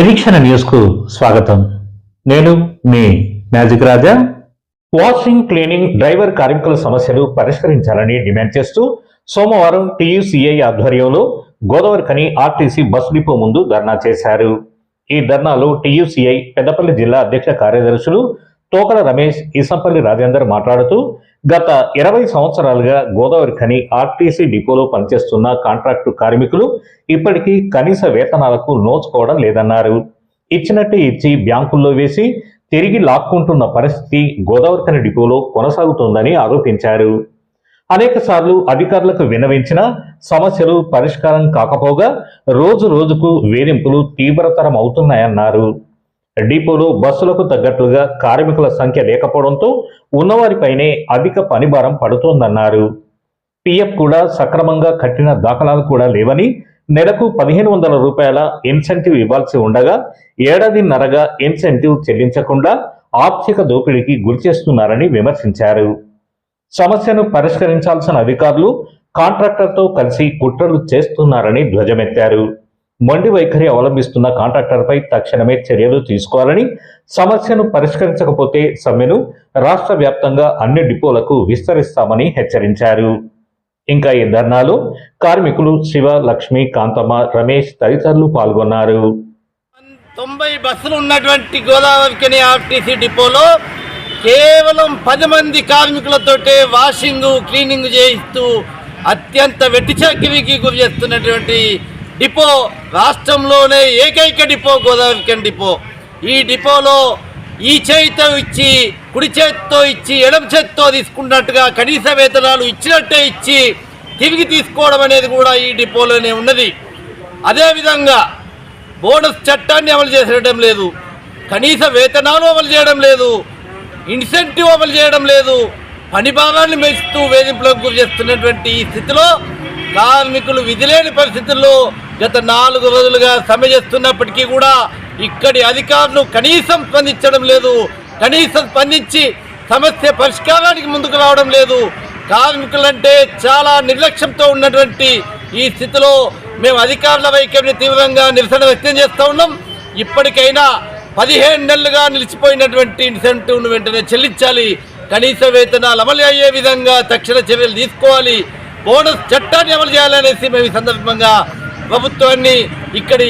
నిరీక్షణ న్యూస్కు స్వాగతం. నేను మీ magic Raja. Washing cleaning driver కార్మికుల సమస్యలు పరిష్కరించాలని డిమాండ్ చేస్తూ సోమవారం టీయూసీఐ ఆధ్వర్యంలో గోదావరి కని ఆర్టీసీ బస్ డిపో ముందు ధర్నా చేశారు. ఈ ధర్నాలో టీయూసీఐ పెద్దపల్లి జిల్లా అధ్యక్ష కార్యదర్శులు తోకల రమేష్ ఇసంపల్లి రాజేందర్ మాట్లాడుతూ గత ఇరవై సంవత్సరాలుగా గోదావరి ఖని ఆర్టీసీ డిపోలో పనిచేస్తున్న కాంట్రాక్టు కార్మికులు ఇప్పటికీ కనీస వేతనాలకు నోచుకోవడం లేదన్నారు. ఇచ్చినట్టే ఇచ్చి బ్యాంకుల్లో వేసి తిరిగి లాక్కుంటున్న పరిస్థితి గోదావరి ఖని డిపోలో కొనసాగుతోందని ఆరోపించారు. అనేక సార్లు అధికారులకు విన్నవించిన సమస్యలు పరిష్కారం కాకపోగా రోజు రోజుకు వేధింపులు తీవ్రతరం అవుతున్నాయన్నారు. డిపోలో బస్సులకు తగ్గట్లుగా కార్మికుల సంఖ్య లేకపోవడంతో ఉన్నవారిపైనే అధిక పనిభారం పడుతోందన్నారు. పిఎఫ్ కూడా సక్రమంగా కట్టిన దాఖలాలు కూడా లేవని నెలకు పదిహేను వందల రూపాయల ఇన్సెంటివ్ ఇవ్వాల్సి ఉండగా ఏడాదిన్నరగా ఇన్సెంటివ్ చెల్లించకుండా ఆర్థిక దోపిడీకి గురిచేస్తున్నారని విమర్శించారు. సమస్యను పరిష్కరించాల్సిన అధికారులు కాంట్రాక్టర్తో కలిసి కుట్రలు చేస్తున్నారని ధ్వజమెత్తారు. మొండి వైఖరి అవలంబిస్తున్న కాంట్రాక్టర్పై తక్షణమే చర్యలు తీసుకోవాలని సమస్యను పరిష్కరించకపోతే సమ్మెను రాష్ట్ర వ్యాప్తంగా అన్ని డిపోలకు విస్తరిస్తామని హెచ్చరించారు. ఇంకా ఈ ధర్నాలో కార్మికులు శివ లక్ష్మి కాంతమ్మ రమేష్ తదితరులు పాల్గొన్నారు. తొంభై బస్సులు ఉన్నటువంటి గోదావరికని ఆర్టీసీ డిపోలో కేవలం పది మంది కార్మికులతోటే వాషింగ్ క్లీనింగ్ చేయిస్తూ అత్యంత వెట్టిచాకిరికి గురి చేస్తున్నటువంటి డిపో రాష్ట్రంలోనే ఏకైక డిపో గోదావరికన్ డిపో. ఈ డిపోలో ఈ చేతితో ఇచ్చి కుడి చేతితో ఇచ్చి ఎడమ చేతితో తీసుకున్నట్టుగా కనీస వేతనాలు ఇచ్చినట్టే ఇచ్చి తిరిగి తీసుకోవడం అనేది కూడా ఈ డిపోలోనే ఉన్నది. అదేవిధంగా బోనస్ చట్టాన్ని అమలు చేసేయడం లేదు. కనీస వేతనాలు అమలు చేయడం లేదు. ఇన్సెంటివ్ అమలు చేయడం లేదు. పని భాగాన్ని మెచ్చుతూ వేధింపులకు గురి చేస్తున్నటువంటి ఈ స్థితిలో కార్మికులు విధిలేని పరిస్థితుల్లో గత నాలుగు రోజులుగా సమ్మె చేస్తున్నప్పటికీ కూడా ఇక్కడి అధికారులు కనీసం స్పందించడం లేదు. కనీసం స్పందించి సమస్య పరిష్కారానికి ముందుకు రావడం లేదు. కార్మికులంటే చాలా నిర్లక్ష్యంతో ఉన్నటువంటి ఈ స్థితిలో మేము అధికారుల వైఖరిని తీవ్రంగా నిరసన వ్యక్తం చేస్తూ ఉన్నాం. ఇప్పటికైనా పదిహేను నెలలుగా నిలిచిపోయినటువంటి ఇన్సెంటివ్ను వెంటనే చెల్లించాలి. కనీస వేతనాలు అమలు అయ్యే విధంగా తక్షణ చర్యలు తీసుకోవాలి. బోనస్ చట్టాన్ని అమలు చేయాలనేసి మేము ఈ సందర్భంగా ప్రభుత్వాన్ని ఇక్కడి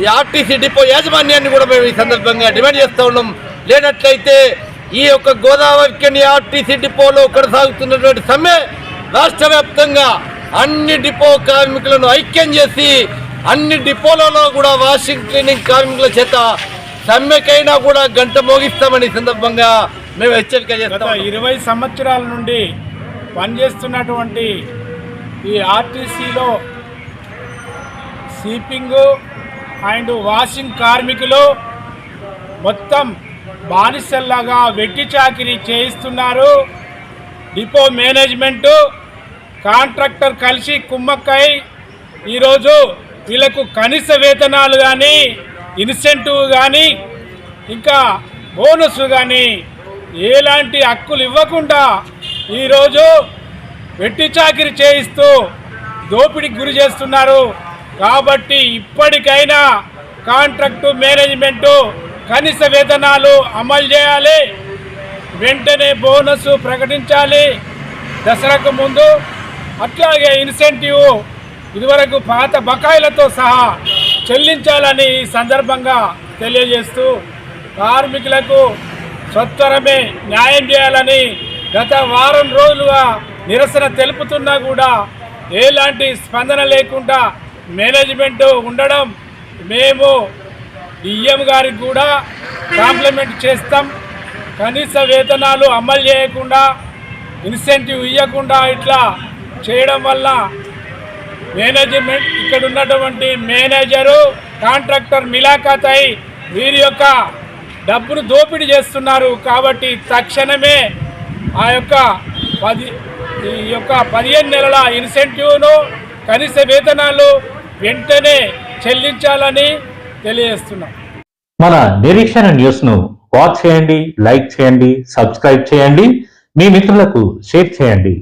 ఈ ఆర్టీసీ డిపో యాజమాన్యాన్ని కూడా మేము ఈ సందర్భంగా డిమాండ్ చేస్తూ ఉన్నాం. లేనట్లయితే ఈ యొక్క గోదావరి ఆర్టీసీ డిపోలో కొనసాగుతున్నటువంటి సమ్మె రాష్ట్ర వ్యాప్తంగా అన్ని డిపో కార్మికులను ఐక్యం చేసి అన్ని డిపోలలో కూడా వాషింగ్ క్లీనింగ్ కార్మికుల చేత సమ్మెకైనా కూడా గంట మోగిస్తామని సందర్భంగా మేము హెచ్చరిక చేస్తాం ఇరవై సంవత్సరాల నుండి పనిచేస్తున్నటువంటి ఈ ఆర్టీసీలో సీపింగు అండ్ వాషింగ్ కార్మికులు మొత్తం బానిసల్లాగా వెట్టి చాకిరీ చేయిస్తున్నారు. డిపో మేనేజ్మెంటు కాంట్రాక్టర్ కలిసి కుమ్మక్కై ఈరోజు వీళ్ళకు కనీస వేతనాలు కానీ ఇన్సెంటివ్ కానీ ఇంకా బోనస్ కానీ ఎలాంటి హక్కులు ఇవ్వకుండా ఈరోజు వెట్టి చాకిరి చేయిస్తూ దోపిడికి గురి చేస్తున్నారు. కాబట్టి ఇప్పటికైనా కాంట్రాక్టు మేనేజ్మెంటు కనీస వేతనాలు అమలు చేయాలి. వెంటనే బోనస్ ప్రకటించాలి. దసరాకు ముందు అట్లాగే ఇన్సెంటివ్ ఇదివరకు పాత బకాయిలతో సహా చెల్లించాలని ఈ సందర్భంగా తెలియజేస్తూ కార్మికులకు సత్వరమే న్యాయం చేయాలని గత వారం రోజులుగా నిరసన తెలుపుతున్నా కూడా ఎలాంటి స్పందన లేకుండా మేనేజ్మెంట్ ఉండడం మేము డిఎం గారికి కూడా కాంప్లిమెంట్ చేస్తాం. కనీస వేతనాలు అమలు చేయకుండా ఇన్సెంటివ్ ఇవ్వకుండా ఇట్లా చేయడం వల్ల మేనేజ్మెంట్ ఇక్కడ ఉన్నటువంటి మేనేజరు కాంట్రాక్టర్ మిలాఖాత్ అయి వీరి యొక్క డబ్బును దోపిడీ చేస్తున్నారు కాబట్టి తక్షణమే ఆ యొక్క పది ఈ యొక్క పదిహేను నెలల ఇన్సెంటివ్ను కనీస వేతనాలు వెంటనే చెల్లించాలని తెలియజేస్తున్నాం. మన నిరీక్షణ న్యూస్ను వాచ్ చేయండి లైక్ చేయండి సబ్స్క్రైబ్ చేయండి. మీ మిత్రులకు షేర్ చేయండి.